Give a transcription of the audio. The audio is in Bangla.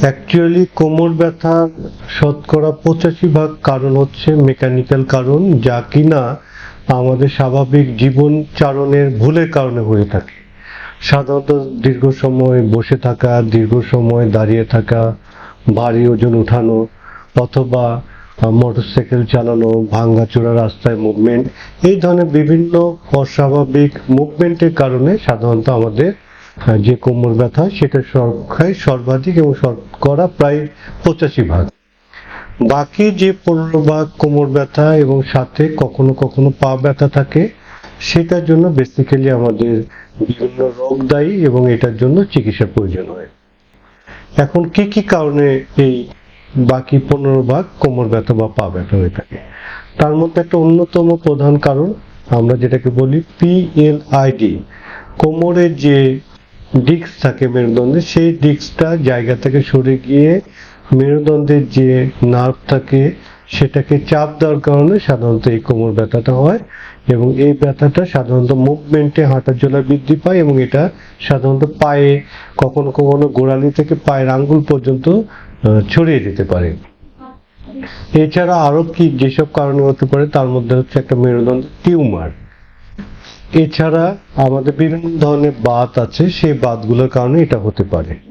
অ্যাকচুয়ালি কোমর ব্যথার শতকরা পঁচাশি ভাগ কারণ হচ্ছে মেকানিক্যাল কারণ, যা কিনা আমাদের স্বাভাবিক জীবন চারণের ভুলের কারণে হয়ে থাকে। সাধারণত দীর্ঘ সময় বসে থাকা, দীর্ঘ সময় দাঁড়িয়ে থাকা, ভারী ওজন উঠানো, অথবা মোটরসাইকেল চালানো, ভাঙ্গাচোরা রাস্তায় মুভমেন্ট এই ধরনের বিভিন্ন অস্বাভাবিক মুভমেন্টের কারণে সাধারণত আমাদের যে কোমর ব্যথা, সেটা সংখ্যায় সর্বাধিক এবং শতকরা প্রায় পঁচাশি ভাগ। বাকি যে পনেরো ভাগ কোমর ব্যথা এবং সাথে কখনো কখনো পা ব্যথা থাকে, সেটার জন্য বেসিক্যালি আমাদের বিভিন্ন রোগ দায়ী এবং এটার জন্য চিকিৎসার প্রয়োজন হয়। এখন কি কি কারণে এই বাকি পনেরো ভাগ কোমর ব্যথা বা পা ব্যথা হয়ে থাকে? তার মধ্যে একটা অন্যতম প্রধান কারণ, আমরা যেটাকে বলি পিএলআইডি কোমরের যে ডিস্ক থাকে মেরুদণ্ডে সেই ডিস্কটা জায়গা থেকে সরে গিয়ে মেরুদণ্ডের যে নার্ভ থাকে সেটাকে চাপ দেওয়ার কারণে সাধারণত এই কোমর ব্যথাটা হয় এবং এই ব্যথাটা সাধারণত মুভমেন্টে হাঁটার জন্য বৃদ্ধি পায় এবং এটা সাধারণত পায়ে কখনো কখনো গোড়ালি থেকে পায়ের আঙ্গুল পর্যন্ত ছড়িয়ে যেতে পারে। এছাড়া আরও কি যেসব কারণে হতে পারে তার মধ্যে হচ্ছে একটা মেরুদণ্ড টিউমার। এছাড়া আমাদের বিভিন্ন ধরনের বাত আছে সেই বাতগুলোর কারণে এটা হতে পারে।